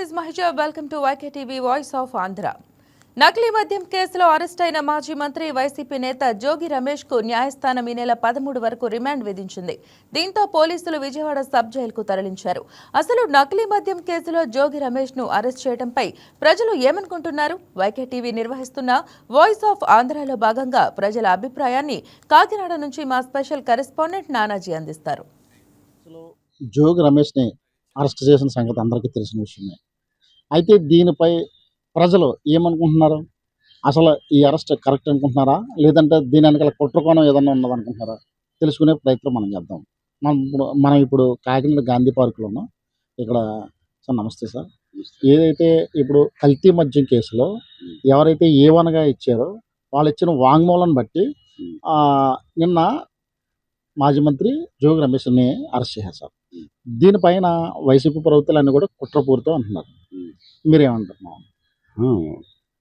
Is మహిజా welcome to YK TV voice of Andhra నకిలీ మద్యం కేసులో అరెస్ట్ అయిన మాజీ మంత్రి వైసీపీ నేత జోగి రమేష్కు న్యాయస్థానం ఈ నెల పదమూడు వరకు రిమాండ్ విధించింది. దీంతో పోలీసులు విజయవాడ సబ్ జైలుకు తరలించారు. అసలు నకిలీ మద్యం కేసులో జోగి రమేష్ను అరెస్ట్ చేయడంపై ప్రజలు ఏమనుకుంటున్నారు? వైకేటీవీ నిర్వహిస్తున్న వాయిస్ ఆఫ్ ఆంధ్రాలో భాగంగా ప్రజల అభిప్రాయాన్ని కాకినాడ నుంచి మా స్పెషల్ కరెస్పాండెంట్ నానాజీ అందిస్తారు. జోగి రమేష్ని అరెస్ట్ చేసిన సంగతి అందరికీ తెలిసిన విషయమే. అయితే దీనిపై ప్రజలు ఏమనుకుంటున్నారు? అసలు ఈ అరెస్ట్ కరెక్ట్ అనుకుంటున్నారా? లేదంటే దీని వెనకాల కుట్రకోణం ఏదన్నా ఉన్నదనుకుంటున్నారా? తెలుసుకునే ప్రయత్నం మనం చేద్దాం. మనం ఇప్పుడు మనం ఇప్పుడు కాకినాడ గాంధీ పార్కులో ఉన్నాం. ఇక్కడ సార్ నమస్తే సార్. ఏదైతే ఇప్పుడు కల్తీ మద్యం కేసులో ఎవరైతే ఏవనగా ఇచ్చారో వాళ్ళు ఇచ్చిన వాంగ్మూలం బట్టి నిన్న మాజీ మంత్రి జోగి రమేష్ని అరెస్ట్ చేశారు సార్. దీనిపైన వైసీపీ ప్రభుత్వాలన్నీ కూడా కుట్రపూరితో అంటున్నారు. మీరేమంటున్నారు? ఆ,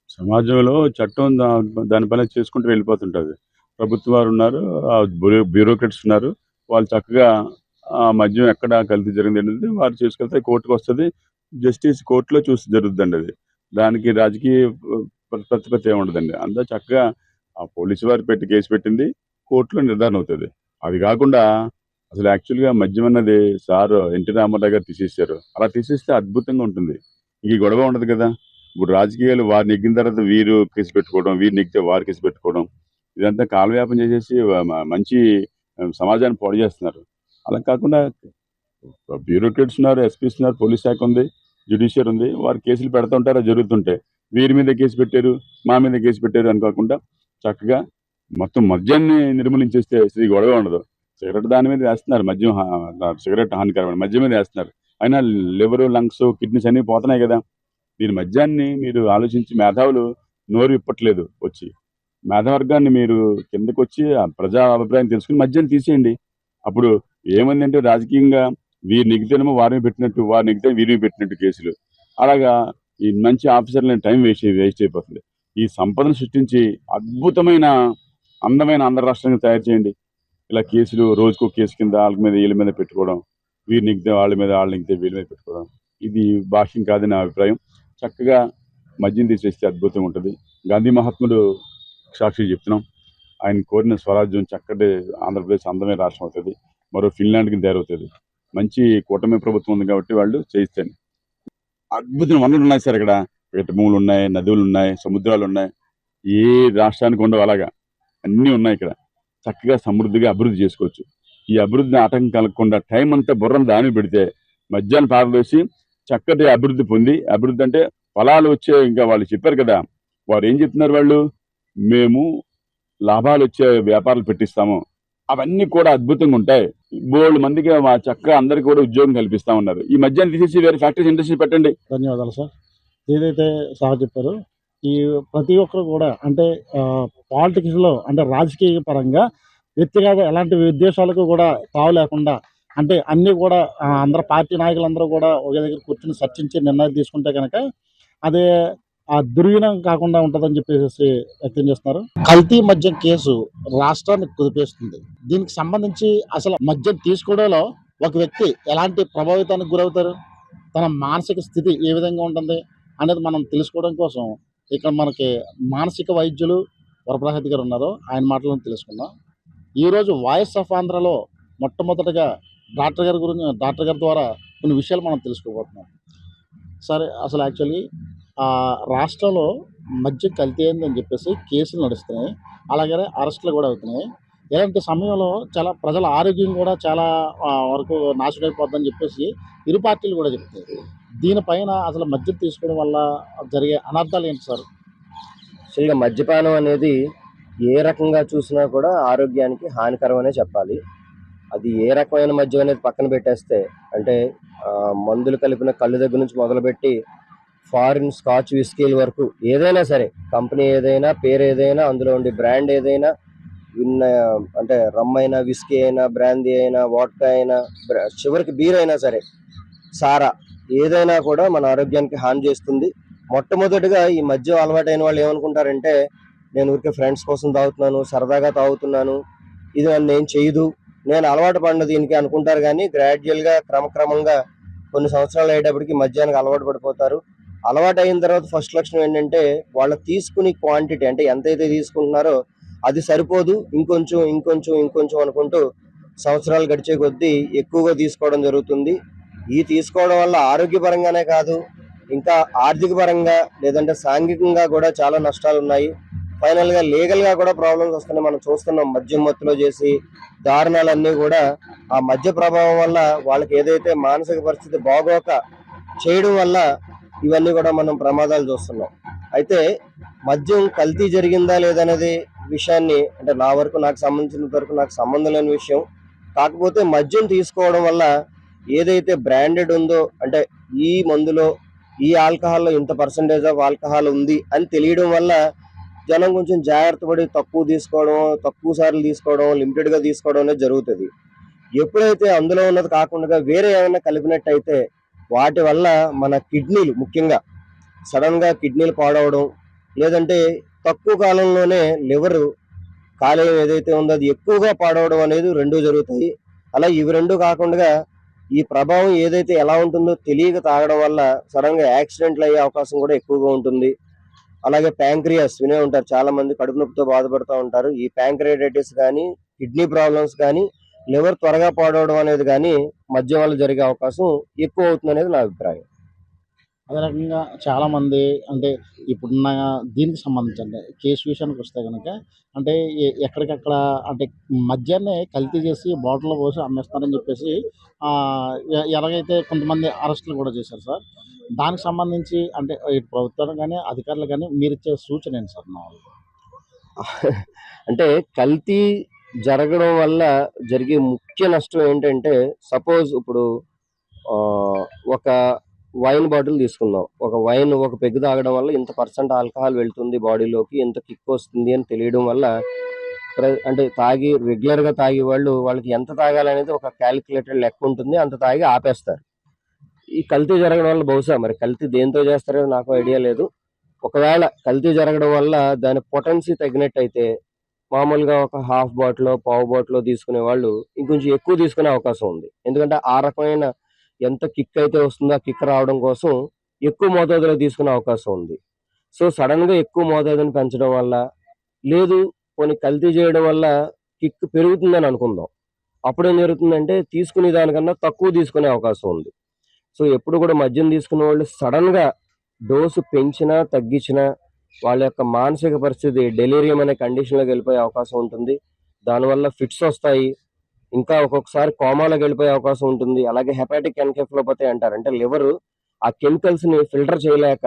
సమాజంలో చట్టం దానిపైన చేసుకుంటూ వెళ్ళిపోతుంటుంది. ప్రభుత్వ వారు ఉన్నారు బ్యూరోక్రాట్స్ ఉన్నారు. వాళ్ళు చక్కగా ఆ మద్యం ఎక్కడ కల్తీ జరిగింది అనేది వారు చేసుకెళ్తే కోర్టుకు వస్తుంది. జస్టిస్ కోర్టులో చూసి జరుగుతుందండి అది. దానికి రాజకీయ ప్ర- ప్రతిపత్తి ఏమి ఉండదండి అంతా చక్కగా ఆ పోలీసు వారు పెట్టి కేసు పెట్టింది కోర్టులో నిర్ధారణ అవుతుంది. అది కాకుండా అసలు యాక్చువల్గా మద్యం అన్నది సార్ ఎన్టీ రామారావు గారు తీసేశారు. అలా తీసేస్తే అద్భుతంగా ఉంటుంది. ఈ గొడవ ఉండదు కదా. ఇప్పుడు రాజకీయాలు వారు ఎగ్గిన తర్వాత వీరు కేసు పెట్టుకోవడం వీరు నెగ్గితే వారు కేసు పెట్టుకోవడం ఇదంతా కాలవ్యాపం చేసేసి మంచి సమాజాన్ని పాడు చేస్తున్నారు. అలా కాకుండా బ్యూరోక్రాట్స్ ఉన్నారు ఎస్పీస్ ఉన్నారు పోలీస్ శాఖ ఉంది జ్యుడిషియర్ ఉంది వారు కేసులు పెడుతుంటారు అది వీరి మీద కేసు పెట్టారు మా మీద కేసు పెట్టారు అనుకోకుండా చక్కగా మొత్తం మద్యాన్ని నిర్మూలించేస్తే శ్రీ గొడవ ఉండదు. సిగరెట్ దాని మీద వేస్తున్నారు మద్యం సిగరెట్ హానికరమైన మద్యం మీద వేస్తున్నారు. అయినా లివర్ లంగ్స్ కిడ్నీస్ అన్నీ పోతున్నాయి కదా. దీని మధ్యాన్ని మీరు ఆలోచించి మేధావులు నోరు ఇప్పట్లేదు వచ్చి. మేధావర్గాన్ని మీరు కిందకు వచ్చి ఆ ప్రజా అభిప్రాయం తెలుసుకుని మధ్యాహ్నం తీసేయండి. అప్పుడు ఏమైందంటే రాజకీయంగా వీరు నెగ్గితేనేమో వారిని పెట్టినట్టు వారు నెగ్గితే వీరిని పెట్టినట్టు కేసులు. అలాగా ఈ మంచి ఆఫీసర్లని టైం వేస్ట్ వేస్ట్ అయిపోతుంది. ఈ సంపదను సృష్టించి అద్భుతమైన అందమైన ఆంధ్ర తయారు చేయండి. ఇలా కేసులు రోజుకో కేసు కింద వాళ్ళ మీద వీళ్ళ మీద పెట్టుకోవడం వీరు నెగ్గితే వాళ్ళ మీద వాళ్ళు నెగ్గితే వీళ్ళ మీద పెట్టుకోవడం. ఇది భాష్యం కాదని నా అభిప్రాయం. చక్కగా మద్యం తీసేస్తే అద్భుతంగా ఉంటుంది. గాంధీ మహాత్ముడు సాక్షి చెప్తున్నాం. ఆయన కోరిన స్వరాజ్యం చక్కటి ఆంధ్రప్రదేశ్ అందమైన రాష్ట్రం అవుతుంది. మరో ఫిన్లాండ్కి తయారవుతుంది మంచి కూటమి ప్రభుత్వం ఉంది కాబట్టి వాళ్ళు చేయిస్తాను అద్భుతమైన వనరులు ఉన్నాయి సార్ ఇక్కడ. ఇక్కడ భూములు ఉన్నాయి నదులు ఉన్నాయి సముద్రాలు ఉన్నాయి. ఏ రాష్ట్రానికి ఉండవు అలాగా. అన్నీ ఉన్నాయి ఇక్కడ. చక్కగా సమృద్ధిగా అభివృద్ధి చేసుకోవచ్చు. ఈ అభివృద్ధిని ఆటంకం కలగకుండా టైం అంతా బుర్రను దాని పెడితే మధ్యాహ్నం పారవేసి చక్కటి అభివృద్ధి పొంది అభివృద్ధి అంటే ఫలాలు వచ్చే ఇంకా వాళ్ళు చెప్పారు కదా వారు ఏం చెప్తున్నారు వాళ్ళు? మేము లాభాలు వచ్చే వ్యాపారాలు పెట్టిస్తాము. అవన్నీ కూడా అద్భుతంగా ఉంటాయి. బోల్డ్ మందికి మా చక్కగా అందరికి కూడా ఉద్యోగం కల్పిస్తా ఉన్నారు. ఈ మధ్యాహ్నం తీసేసి వేరే ఫ్యాక్టరీస్ ఇండస్ట్రీ పెట్టండి. ధన్యవాదాలు సార్. ఏదైతే సార్ చెప్పారు ఈ ప్రతి ఒక్కరు కూడా అంటే పాలిటిక్స్లో అంటే రాజకీయ పరంగా వ్యక్తిగత ఎలాంటి ఉద్దేశాలకు కూడా తావు లేకుండా అంటే అన్నీ కూడా అందరు పార్టీ నాయకులందరూ కూడా ఒకే దగ్గర కూర్చుని చర్చించి నిర్ణయాలు తీసుకుంటే కనుక అదే ఆ దుర్వినియోగం కాకుండా ఉంటుందని చెప్పేసి వ్యక్తం చేస్తున్నారు. కల్తీ మద్యం కేసు రాష్ట్రాన్ని కుదిపేస్తుంది. దీనికి సంబంధించి అసలు మద్యం తీసుకోవడంలో ఒక వ్యక్తి ఎలాంటి ప్రభావితానికి గురవుతారు? తన మానసిక స్థితి ఏ విధంగా ఉంటుంది అనేది మనం తెలుసుకోవడం కోసం ఇక్కడ మనకి మానసిక వైద్యులు వరప్రసాద్ గారు ఉన్నారు. ఆయన మాటలను తెలుసుకుందాం. ఈరోజు వాయిస్ ఆఫ్ ఆంధ్రలో మొట్టమొదటగా డాక్టర్ గారి గురించి డాక్టర్ గారి ద్వారా కొన్ని విషయాలు మనం తెలుసుకోబోతున్నాం. సరే అసలు యాక్చువల్లీ రాష్ట్రంలో మధ్య కల్తీ అయిందని చెప్పేసి కేసులు నడుస్తున్నాయి. అలాగే అరెస్టులు కూడా అవుతున్నాయి. ఇలాంటి సమయంలో చాలా ప్రజల ఆరోగ్యం కూడా చాలా వరకు నాశనమైపోద్దని చెప్పేసి ఇరు పార్టీలు కూడా చెప్తాయి దీనిపైన అసలు మద్యం తీసుకోవడం వల్ల జరిగే అనర్థాలు ఏంటి సార్? అసలు మద్యపానం అనేది ఏ రకంగా చూసినా కూడా ఆరోగ్యానికి హానికరం అనే చెప్పాలి. అది ఏ రకమైన మద్యం అనేది పక్కన పెట్టేస్తే అంటే మందులు కలిపిన కళ్ళు దగ్గర నుంచి మొదలుపెట్టి ఫారిన్ స్కాచ్ విస్కీల వరకు ఏదైనా సరే కంపెనీ ఏదైనా పేరు ఏదైనా అందులో ఉండే బ్రాండ్ ఏదైనా విన్న అంటే రమ్ అయినా విస్కీ అయినా బ్రాందీ అయినా వాట్కా అయినా చివరికి బీర్ అయినా సరే సారా ఏదైనా కూడా మన ఆరోగ్యానికి హాని చేస్తుంది. మొట్టమొదటిగా ఈ మద్యం అలవాటైన వాళ్ళు ఏమనుకుంటారంటే నేను ఊరికే ఫ్రెండ్స్ కోసం తాగుతున్నాను సరదాగా తాగుతున్నాను ఇది నన్ను నేను చేయదు. నేను అలవాటు పడిన దీనికి అనుకుంటారు కానీ గ్రాడ్యువల్గా క్రమక్రమంగా కొన్ని సంవత్సరాలు అయ్యేటప్పటికి మధ్యాహ్నం అలవాటు పడిపోతారు. అలవాటు అయిన తర్వాత ఫస్ట్ లక్షణం ఏంటంటే వాళ్ళు తీసుకునే క్వాంటిటీ అంటే ఎంతైతే తీసుకుంటున్నారో అది సరిపోదు. ఇంకొంచెం ఇంకొంచెం ఇంకొంచెం అనుకుంటూ సంవత్సరాలు గడిచే కొద్దీ ఎక్కువగా తీసుకోవడం జరుగుతుంది. ఈ తీసుకోవడం వల్ల ఆరోగ్యపరంగానే కాదు ఇంకా ఆర్థిక పరంగా లేదంటే సాంఘికంగా కూడా చాలా నష్టాలు ఉన్నాయి ఫైనల్గా లీగల్గా కూడా ప్రాబ్లమ్స్ వస్తున్నాయి. మనం చూస్తున్నాం మద్యం మత్తులో చేసి దారుణాలన్నీ కూడా. ఆ మద్య ప్రభావం వల్ల వాళ్ళకి ఏదైతే మానసిక పరిస్థితి బాగోక చేయడం వల్ల ఇవన్నీ కూడా మనం ప్రమాదాలు చూస్తున్నాం. అయితే మద్యం కల్తీ జరిగిందా లేదనేది విషయాన్ని అంటే నా వరకు నాకు సంబంధించినంత వరకు నాకు సంబంధం లేని విషయం. కాకపోతే మద్యం తీసుకోవడం వల్ల ఏదైతే బ్రాండెడ్ ఉందో అంటే ఈ మందులో ఈ ఆల్కహాల్లో ఇంత పర్సంటేజ్ ఆఫ్ ఆల్కహాల్ ఉంది అని తెలియడం వల్ల జనం కొంచెం జాగ్రత్త పడి తక్కువ తీసుకోవడం తక్కువ సార్లు తీసుకోవడం లిమిటెడ్గా తీసుకోవడం అనేది జరుగుతుంది. ఎప్పుడైతే అందులో ఉన్నది కాకుండా వేరే ఏమైనా కలిపినట్టయితే వాటి వల్ల మన కిడ్నీలు ముఖ్యంగా సడన్గా కిడ్నీలు పాడవడం లేదంటే తక్కువ కాలంలోనే లివర్ కాలేయం ఏదైతే ఉందో అది ఎక్కువగా పాడవడం అనేది రెండూ జరుగుతాయి. అలా ఇవి రెండు కాకుండా ఈ ప్రభావం ఏదైతే ఎలా ఉంటుందో తెలియక తాగడం వల్ల సడన్గా యాక్సిడెంట్లు అయ్యే అవకాశం కూడా ఎక్కువగా ఉంటుంది. అలాగే ప్యాంక్రియాస్ వినే ఉంటారు. చాలా మంది కడుపు నొప్పితో బాధపడుతూ ఉంటారు. ఈ ప్యాంక్రియాటైటిస్ కానీ కిడ్నీ ప్రాబ్లమ్స్ కానీ లివర్ త్వరగా పాడవడం అనేది కానీ మద్యం వల్ల జరిగే అవకాశం ఎక్కువ అవుతుంది అనేది నా అభిప్రాయం. అదే రకంగా చాలామంది అంటే ఇప్పుడున్న దీనికి సంబంధించి అంటే కేసు విషయానికి వస్తే కనుక అంటే ఎక్కడికక్కడ అంటే మధ్యాహ్నే కల్తీ చేసి బాటిల్లో పోసి అమ్మేస్తారని చెప్పేసి ఎలాగైతే కొంతమంది అరెస్టులు కూడా చేశారు సార్ దానికి సంబంధించి అంటే ఇటు ప్రభుత్వం కానీ అధికారులు కానీ మీరు ఇచ్చే సూచన ఏంటి సార్ నా అంటే కల్తీ జరగడం వల్ల జరిగే ముఖ్య నష్టం ఏంటంటే సపోజ్ ఇప్పుడు ఒక వైన్ బాటిల్ తీసుకుందాం. ఒక వైన్ ఒక పెగ్గు తాగడం వల్ల ఇంత పర్సెంట్ ఆల్కహాల్ వెళ్తుంది బాడీలోకి ఇంత కిక్ వస్తుంది అని తెలియడం వల్ల అంటే తాగి రెగ్యులర్గా తాగే వాళ్ళు వాళ్ళకి ఎంత తాగాలనేది ఒక క్యాలిక్యులేటెడ్ లెక్క ఉంటుంది. అంత తాగి ఆపేస్తారు. ఈ కల్తీ జరగడం వల్ల బహుశా మరి కల్తీ దేంతో చేస్తారో నాకు ఐడియా లేదు. ఒకవేళ కల్తీ జరగడం వల్ల దాని పొటెన్సీ తగ్గినట్టయితే మామూలుగా ఒక హాఫ్ బాటిల్ పావు బాటిల్ తీసుకునే వాళ్ళు ఇంకొంచెం ఎక్కువ తీసుకునే అవకాశం ఉంది. ఎందుకంటే ఆ రకమైన ఎంత కిక్ అయితే వస్తుందో ఆ కిక్ రావడం కోసం ఎక్కువ మోతాదులో తీసుకునే అవకాశం ఉంది. సో సడన్గా ఎక్కువ మోతాదుని పెంచడం వల్ల లేదు కొన్ని కల్తీ చేయడం వల్ల కిక్ పెరుగుతుందని అనుకుందాం. అప్పుడు ఏం జరుగుతుందంటే తీసుకునే దానికన్నా తక్కువ తీసుకునే అవకాశం ఉంది. సో ఎప్పుడు కూడా మద్యం తీసుకునే వాళ్ళు సడన్గా డోసు పెంచినా తగ్గించినా వాళ్ళ యొక్క మానసిక పరిస్థితి డెలీరియం అనే కండిషన్లోకి వెళ్ళిపోయే అవకాశం ఉంటుంది. దానివల్ల ఫిట్స్ వస్తాయి. ఇంకా ఒక్కొక్కసారి కోమాలోకి వెళ్ళిపోయే అవకాశం ఉంటుంది. అలాగే హెపాటిక్ ఎన్కెఫ్లోపతి అంటారు. అంటే లివర్ ఆ కెమికల్స్ని ఫిల్టర్ చేయలేక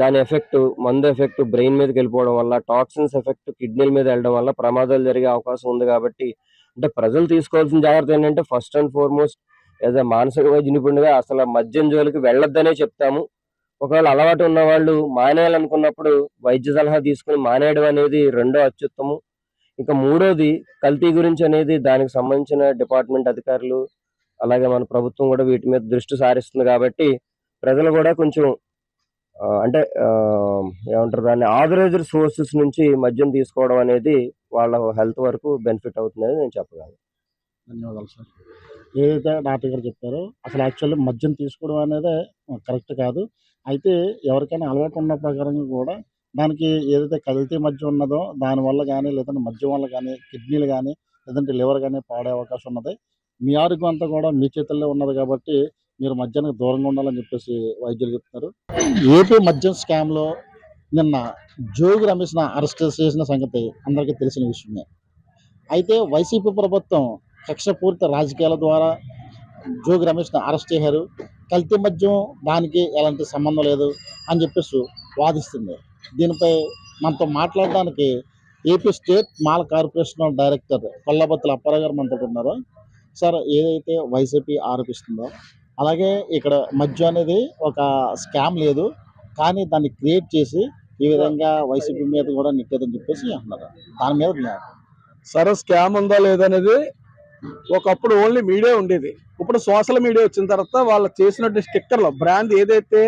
దాని ఎఫెక్ట్ మందు ఎఫెక్ట్ బ్రెయిన్ మీదకి వెళ్ళిపోవడం వల్ల టాక్సిన్స్ ఎఫెక్ట్ కిడ్నీల మీద వెళ్ళడం వల్ల ప్రమాదాలు జరిగే అవకాశం ఉంది కాబట్టి అంటే ప్రజలు తీసుకోవాల్సిన జాగ్రత్త ఏంటంటే ఫస్ట్ అండ్ ఫార్మోస్ట్ ఏదో మానసిక వైద్య నిపుణుడిగా అసలు మద్యం జోలికి వెళ్ళొద్దనే చెప్తాము. ఒకవేళ అలవాటు ఉన్న వాళ్ళు మానేయాలనుకున్నప్పుడు వైద్య సలహా తీసుకుని మానేయడం అనేది రెండో అత్యుత్తమం. ఇక మూడోది కల్తీ గురించి అనేది దానికి సంబంధించిన డిపార్ట్మెంట్ అధికారులు అలాగే మన ప్రభుత్వం కూడా వీటి మీద దృష్టి సారిస్తుంది కాబట్టి ప్రజలు కూడా కొంచెం అంటే ఏమంటారు దాన్ని ఆథరైజ్డ్ సోర్సెస్ నుంచి మద్యం తీసుకోవడం అనేది వాళ్ళ హెల్త్ వరకు బెనిఫిట్ అవుతుందని నేను చెప్పగలను. ధన్యవాదాలు సార్. ఏదైతే డాక్టర్ గారు చెప్పారో అసలు యాక్చువల్లీ మద్యం తీసుకోవడం అనేది కరెక్ట్ కాదు. అయితే ఎవరికైనా అలవాటు ఉన్న ప్రకారంగా కూడా దానికి ఏదైతే కల్తీ మధ్య ఉన్నదో దానివల్ల కానీ లేదంటే మద్యం వల్ల కానీ కిడ్నీలు కానీ లేదంటే లివర్ కానీ పాడే అవకాశం ఉన్నది. మీ ఆరోగ్యం అంతా కూడా మీ చేతుల్లో ఉన్నది కాబట్టి మీరు మద్యానికి దూరంగా ఉండాలని చెప్పేసి వైద్యులు చెప్తున్నారు. ఏపీ మద్యం స్కామ్లో నిన్న జోగి రమేష్ను అరెస్ట్ చేసిన సంగతి అందరికీ తెలిసిన విషయమే. అయితే వైసీపీ ప్రభుత్వం కక్షపూరిత రాజకీయాల ద్వారా జోగి రమేష్ను అరెస్ట్ చేశారు. కల్తీ మద్యం దానికి ఎలాంటి సంబంధం లేదు అని చెప్పేసి వాదిస్తుంది. దీనిపై మనతో మాట్లాడడానికి ఏపీ స్టేట్ మాల్ కార్పొరేషన్ డైరెక్టర్ కొల్లబత్తుల అప్పారావు మనతో ఉన్నారు. సార్ ఏదైతే వైసీపీ ఆరోపిస్తుందో అలాగే ఇక్కడ మద్యం అనేది ఒక స్కామ్ లేదు కానీ దాన్ని క్రియేట్ చేసి ఈ విధంగా వైసీపీ మీద కూడా నెట్టేదని చెప్పేసి అంటున్నారు. దాని మీద సరే స్కామ్ ఉందా లేదనేది ఒకప్పుడు ఓన్లీ మీడియా ఉండేది. ఇప్పుడు సోషల్ మీడియా వచ్చిన తర్వాత వాళ్ళు చేసినట్టు స్టిక్కర్లు బ్రాండ్ ఏదైతే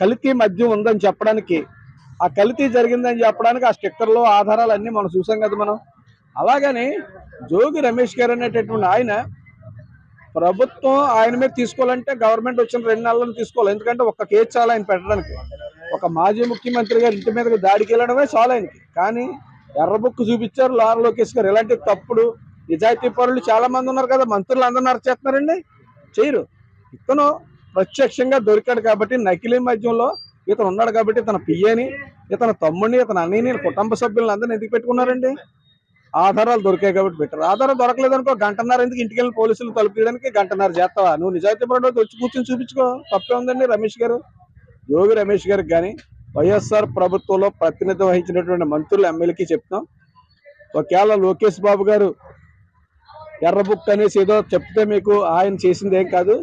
కలికి మద్యం ఉందని చెప్పడానికి ఆ కల్తీ జరిగిందని చెప్పడానికి ఆ స్టిక్కర్లు ఆధారాలు అన్నీ మనం చూసాం కదా మనం. అలాగని జోగి రమేష్ గారు అనేటటువంటి ఆయన ప్రభుత్వం ఆయన మీద తీసుకోవాలంటే గవర్నమెంట్ వచ్చిన రెండు నెలలను తీసుకోవాలి. ఎందుకంటే ఒక్క కేసు చాలు ఆయన పెట్టడానికి. ఒక మాజీ ముఖ్యమంత్రి గారు ఇంటి మీదకి దాడికి వెళ్ళడమే చాలు ఆయనకి. కానీ ఎర్రబుక్ చూపించారు లారా లోకేష్ గారు. ఇలాంటి తప్పుడు నిజాయితీ పరులు చాలా మంది ఉన్నారు కదా. మంత్రులు అందరూ నరచేస్తున్నారండి చేయరు. ఇతను ప్రత్యక్షంగా దొరికాడు కాబట్టి నకిలీ మధ్యంలో ఇతను ఉన్నాడు కాబట్టి ఇతను పియ్యని ఇతను తమ్ముడిని ఇతను అన్నయ్యని కుటుంబ సభ్యులను అందరిని ఎందుకు పెట్టుకున్నారండి? ఆధారాలు దొరికాయి కాబట్టి పెట్టారు. ఆధారం దొరకలేదు అనుకో గంటన్నర ఎందుకు ఇంటికి వెళ్ళి పోలీసులు తలుపు తీయడానికి గంటన్నర చేస్తావా? నువ్వు నిజాయితీ పరుడు వచ్చి కూర్చొని చూపించుకో. తప్పే ఉందండి రమేష్ గారు. యోగి రమేష్ గారికి కానీ వైఎస్ఆర్ ప్రభుత్వంలో ప్రతినిధి వహించినటువంటి మంత్రులు ఎమ్మెల్యేకి చెప్తాం. ఒకవేళ లోకేష్ బాబు గారు ఎర్ర బుక్ అనేసి ఏదో చెప్తే మీకు ఆయన చేసింది ఏం కాదు.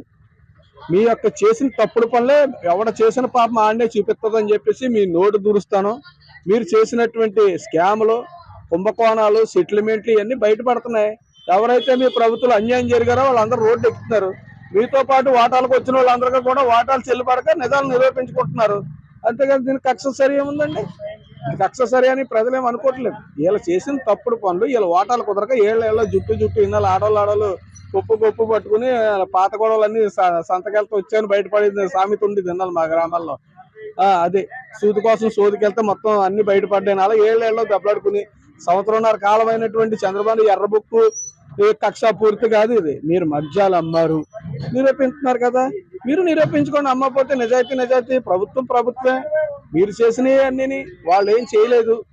మీ యొక్క చేసిన తప్పుడు పనులే ఎవడ చేసిన పాపం ఆడనే చూపిస్తుందని చెప్పేసి మీ నోటు దూరుస్తాను. మీరు చేసినటువంటి స్కామ్లు కుంభకోణాలు సెటిల్మెంట్లు ఇవన్నీ బయటపడుతున్నాయి. ఎవరైతే మీ ప్రభుత్వం అన్యాయం జరిగారో వాళ్ళందరూ రోడ్డు ఎక్కుతున్నారు. మీతో పాటు వాటాలకు వచ్చిన వాళ్ళందరికీ కూడా వాటాలు చెల్లిపడక నిజాలు నిరూపించుకుంటున్నారు. అంతేకాదు దీనికి కక్ష సరి ఏముందండి? కక్ష సరి అని ప్రజలేం అనుకోవట్లేదు. వీళ్ళు చేసిన తప్పుడు పనులు వీళ్ళ ఓటాలు కుదరక ఏళ్ళ ఏళ్ళ జుట్టు జుట్టు ఇన్నాళ్ళు ఆడవాళ్ళు ఆడవాళ్ళు కుప్పు గొప్పు పట్టుకుని పాత గొడవలన్నీ స- సంతకెళ్తే వచ్చాను బయటపడింది సామెత ఉండి తిన్నాను మా గ్రామాల్లో. అదే. సూది కోసం సోదికెళ్తే మొత్తం అన్ని బయటపడ్డాయి. అలా ఏళ్ళేళ్ళలో దెబ్బలాడుకుని సంవత్సరంన్నర కాలమైనటువంటి చంద్రబాబు ఎర్రబుక్కు ఏ కక్ష పూర్తి కాదు ఇది. మీరు మద్యాలు అమ్మారు. నిరూపిస్తున్నారు కదా. మీరు నిరూపించుకోండి అమ్మకపోతే నిజాయితీ నిజాయితీ ప్రభుత్వం ప్రభుత్వమే. మీరు చేసినవి అన్నీ వాళ్ళు ఏం చేయలేదు.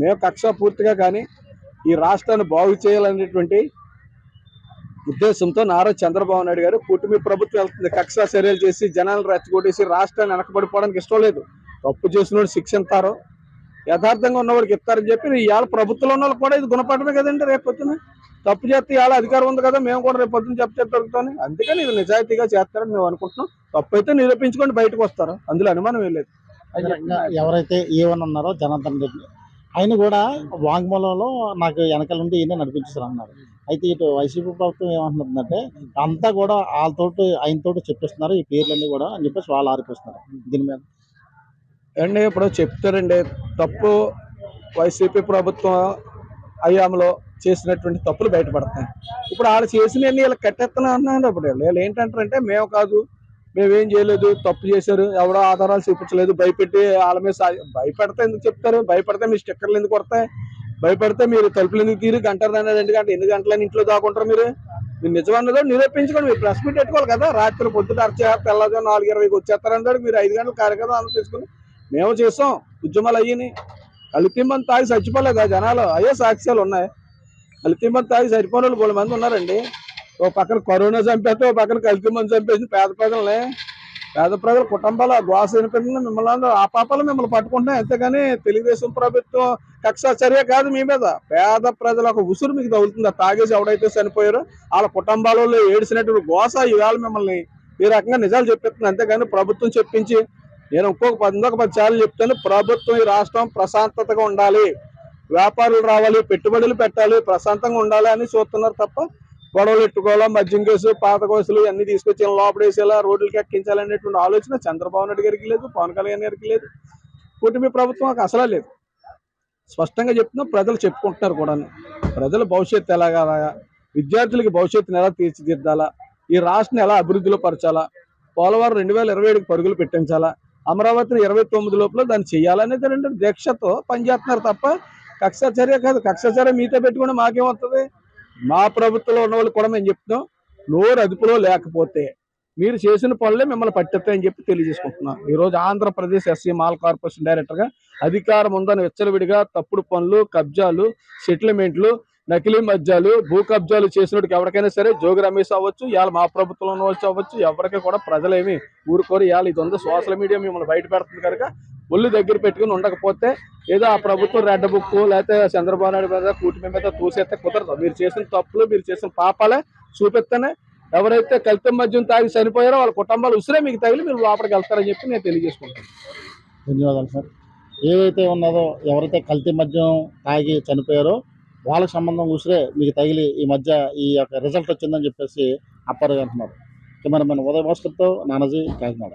మేము కక్ష పూర్తిగా కానీ ఈ రాష్ట్రాన్ని బాగు చేయాలనేటువంటి ఉద్దేశంతో నారా చంద్రబాబు నాయుడు గారు కూటమి ప్రభుత్వం వెళ్తుంది. కక్ష చర్యలు చేసి జనాలను రెచ్చగొట్టేసి రాష్ట్రాన్ని వెనకబడిపోవడానికి ఇష్టం లేదు. తప్పు చేసిన వాడు శిక్ష యథార్థంగా ఉన్నవాడికి ఇస్తారని చెప్పి ఇవాళ ప్రభుత్వంలో ఉన్న వాళ్ళకి కూడా ఇది గుణపడమే కదండి రేపు తప్పు చేస్తే ఇవాళ అధికారం ఉంది కదా మేము కూడా రేపు పొద్దున చెప్పు దొరుకుతాను అందుకని ఇది నిజాయితీగా చేస్తారని మేము అనుకుంటున్నాం. తప్పు అయితే నిరూపించుకొని బయటకు వస్తారు. అందులో అనుమానం చెప్పి ఎవరైతే ఏమని ఉన్నారో జనార్దన్ రెడ్డి ఆయన కూడా వాంగ్మూలంలో నాకు వెనకాల నుండి ఈయన నడిపించారు అన్నారు. అయితే ఇటు వైసీపీ ప్రభుత్వం ఏమంటుందంటే అంతా కూడా వాళ్ళతోటి ఆయనతోటి చెప్పిస్తున్నారు. ఈ పేర్లన్నీ కూడా అని చెప్పేసి వాళ్ళు ఆరిపిస్తున్నారు. దీని మీద. అండి ఇప్పుడు చెప్తారండి తప్పు వైసీపీ ప్రభుత్వం హయాంలో చేసినటువంటి తప్పులు బయటపడతాయి. ఇప్పుడు వాళ్ళు చేసినవన్నీ వీళ్ళు కట్టెత్తనా అన్నాడు అప్పుడు వీళ్ళు. ఏంటంటారంటే మేము కాదు మేమేం చేయలేదు తప్పు చేశారు ఎవడో ఆధారాలు చూపించలేదు భయపెట్టి వాళ్ళ మీద భయపెడితే ఎందుకు చెప్తారు? భయపడితే మీ స్టిక్కర్లు ఎందుకు కొడతాయి? భయపడితే మీరు తలుపులు ఎందుకు తీరు? గంట రెండు గంటలు ఎన్ని గంటలని ఇంట్లో దాకుంటారు మీరు? మీరు నిజమన్నదో నిరూపించుకోండి మీరు ప్రెస్ మీట్ పెట్టుకోవాలి కదా. రాత్రి పొద్దుట అరచే తెల్లదో నాలుగు ఇరవైకి వచ్చేస్తారన్నాడు మీరు ఐదు గంటలు కార్యక్రమం అందరూ తీసుకుని మేము చేసాం ఉద్యమాలు అయ్యి కలితిమ్మని తాగి చచ్చిపోలేదు జనాలు? అయ్యే సాక్ష్యాలు ఉన్నాయి. కలితిమ్మని తాగి చచ్చిపోయిన వాళ్ళు మంది ఉన్నారండి. ఓ పక్కన కరోనా చంపేస్తే ఓ పక్కన కలితిమ్మని చంపేసి పేద ప్రజల్ని పేద ప్రజల కుటుంబాల గోస వినిపించిన మిమ్మల్ని అందరూ ఆ పాపాలు మిమ్మల్ని పట్టుకుంటున్నాయి. అంతేగాని తెలుగుదేశం ప్రభుత్వం కక్ష చర్య కాదు మీ మీద. పేద ప్రజల ఒక ఉసురు మీకు తగులుతుంది. తాగేసి ఎవడైతే చనిపోయారో వాళ్ళ కుటుంబాలలో ఏడిసినటువంటి గోస ఈవేళ మిమ్మల్ని ఈ రకంగా నిజాలు చెప్పిస్తుంది. అంతేగాని ప్రభుత్వం చెప్పించి నేను ఇంకొక పది ఇంకొక పది సార్లు చెప్తాను ప్రభుత్వం ఈ రాష్ట్రం ప్రశాంతతగా ఉండాలి. వ్యాపారులు రావాలి పెట్టుబడులు పెట్టాలి ప్రశాంతంగా ఉండాలి అని చూస్తున్నారు తప్ప గొడవలు ఎట్టుకోవాలా మద్యం కేసు పాత కేసులు అన్ని తీసుకొచ్చి లోపడేసేలా రోడ్లకి ఎక్కించాలనేటువంటి ఆలోచన చంద్రబాబు నాయుడు గారికి లేదు పవన్ కళ్యాణ్ గారికి లేదు. కూటమి ప్రభుత్వం అసలా లేదు. స్పష్టంగా చెప్తున్నా ప్రజలు చెప్పుకుంటున్నారు కూడా. ప్రజల భవిష్యత్తు ఎలాగా విద్యార్థులకి భవిష్యత్తుని ఎలా తీర్చిదిద్దాలా? ఈ రాష్ట్రాన్ని ఎలా అభివృద్ధిలో పరచాలా? పోలవరం రెండు వేల ఇరవై ఏడుకి పరుగులు పెట్టించాలా? అమరావతిని ఇరవై తొమ్మిది లోపల దాన్ని చేయాలనేది రెండు దీక్షతో పనిచేస్తున్నారు తప్ప కక్షచర్య కాదు. కక్షాచర్య మీతో పెట్టుకుని మాకేమవుతుంది? మా ప్రభుత్వంలో ఉన్న వాళ్ళు కూడా మేము చెప్తున్నాం నోరు అదుపులో లేకపోతే మీరు చేసిన పనులే మిమ్మల్ని పట్టెత్తాయని చెప్పి తెలియజేసుకుంటున్నాం. ఈరోజు ఆంధ్రప్రదేశ్ ఎస్సీ మాల్ కార్పొరేషన్ డైరెక్టర్గా అధికారం ఉందని విచ్చలవిడిగా తప్పుడు పనులు కబ్జాలు సెటిల్మెంట్లు నకిలీ మద్యాలు భూ కబ్జాలు చేసినట్టుకు ఎవరికైనా సరే జోగి రమేష్ అవ్వచ్చు ఇవాళ మా ప్రభుత్వంలో ఉన్న అవ్వచ్చు ఎవరికి కూడా ప్రజలేమి ఊరుకోరు. ఇవాళ ఇది ఉంది. సోషల్ మీడియా మిమ్మల్ని బయట పెడుతుంది కనుక ఒళ్ళు దగ్గర పెట్టుకుని ఉండకపోతే ఏదో ఆ ప్రభుత్వం రెడ్ బుక్ లేకపోతే చంద్రబాబు నాయుడు మీద కూటమి మీద తూసేస్తే కుదరదు. మీరు చేసిన తప్పులు మీరు చేసిన పాపాలే చూపిస్తేనే. ఎవరైతే కల్తీ మద్యం తాగి చనిపోయారో వాళ్ళ కుటుంబాలు ఉసిరే మీకు తగిలి మీరు లోపలికి వెళ్తారని చెప్పి నేను తెలియజేసుకుంటాను ధన్యవాదాలు సార్. ఏదైతే ఉన్నదో ఎవరైతే కల్తీ మద్యం తాగి చనిపోయారో వాళ్ళకి సంబంధం ఉసిరే మీకు తగిలి ఈ మధ్య ఈ యొక్క రిజల్ట్ వచ్చిందని చెప్పేసి అప్పారు అంటున్నారు. కెమెరామెన్ ఉదయ భాస్కర్తో నానాజీ కాకినాడ.